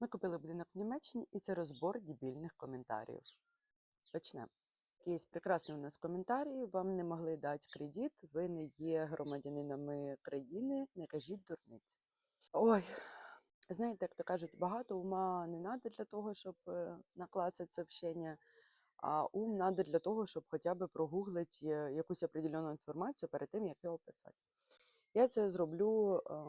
Ми купили будинок в Німеччині, і це розбор дебільних коментарів. Почнемо. Є прекрасний у нас коментарі. Вам не могли дати кредит, ви не є громадянинами країни, не кажіть дурниць. Ой, знаєте, як то кажуть, багато ума не треба для того, щоб е, наклацати сообщення, а ум треба для того, щоб хоча б прогуглити е, якусь определену інформацію перед тим, як його писати. Я це зроблю е,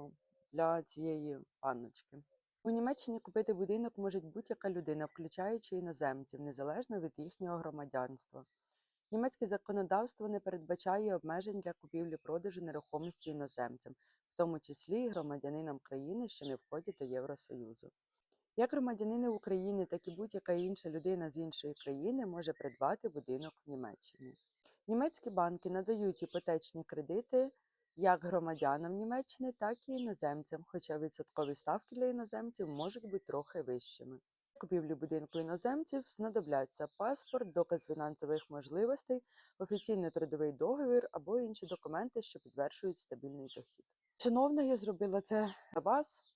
для цієї панночки. У Німеччині купити будинок може будь-яка людина, включаючи іноземців, незалежно від їхнього громадянства. Німецьке законодавство не передбачає обмежень для купівлі-продажу нерухомості іноземцям, в тому числі і громадянинам країни, що не входять до Євросоюзу. Як громадянини України, так і будь-яка інша людина з іншої країни може придбати будинок в Німеччині. Німецькі банки надають іпотечні кредити як громадянам Німеччини, так і іноземцям, хоча відсоткові ставки для іноземців можуть бути трохи вищими. Для Купівлі будинку іноземців знадобляться паспорт, доказ фінансових можливостей, офіційний трудовий договір або інші документи, що підтверджують стабільний дохід. Чиновно я зробила це для вас,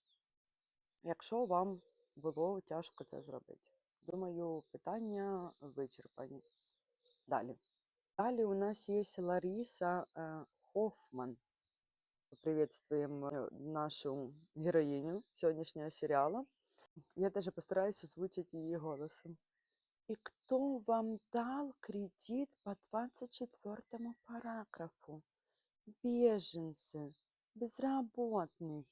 якщо вам було тяжко це зробити. Думаю, питання вичерпані. Далі. Далі у нас є Лариса е, Хоффман Приветствуем э, нашу героиню сегодняшнего сериала. Я даже постараюсь озвучить ее голосом. И кто вам дал кредит по 24 параграфу? Беженцы, безработные.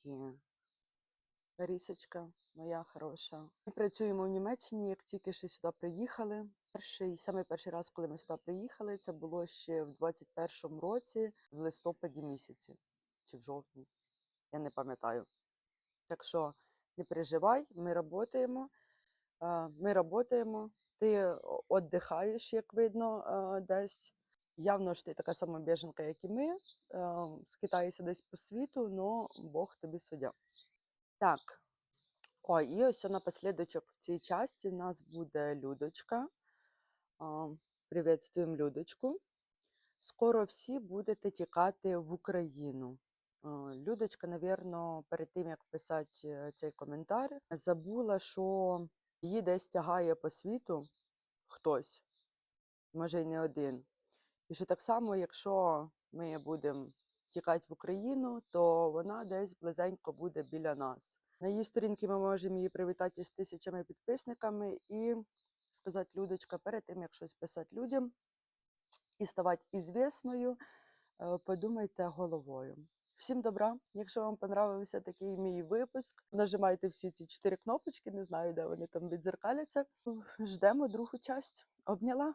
Ларисочка, моя хороша. Ми працюємо в Німеччині, як тільки що сюди приїхали. Перший, саме перший раз, коли ми сюди приїхали, це було ще в 21-му році, в листопаді місяці чи в жовтні. Я не пам'ятаю. Так що не переживай, ми працюємо. Ми працюємо, ти віддихаєш, як видно, е, десь. Явно ж ти така сама біженка, як і ми. е, Скитаєшся десь по світу, але Бог тобі суддя. Так. О, і ось напослідочок в цій часті в нас буде Людочка. Привітствуємо Людочку. Скоро всі будете тікати в Україну. А, Людочка, напевно, перед тим, як писати е, цей коментар, забула, що її десь тягає по світу хтось, може й не один. І що так само, якщо ми будемо тікати в Україну, то вона десь близенько буде біля нас. На її сторінки ми можемо її привітати з тисячами підписниками і сказати, Людочка, перед тим, як щось писати людям і ставати ізвісною, е, подумайте головою. Всім добра. Якщо вам понравився такий мій випуск, нажимайте всі ці чотири кнопочки, не знаю, де вони там відзеркаляться. Ждемо другу часть. Обняла.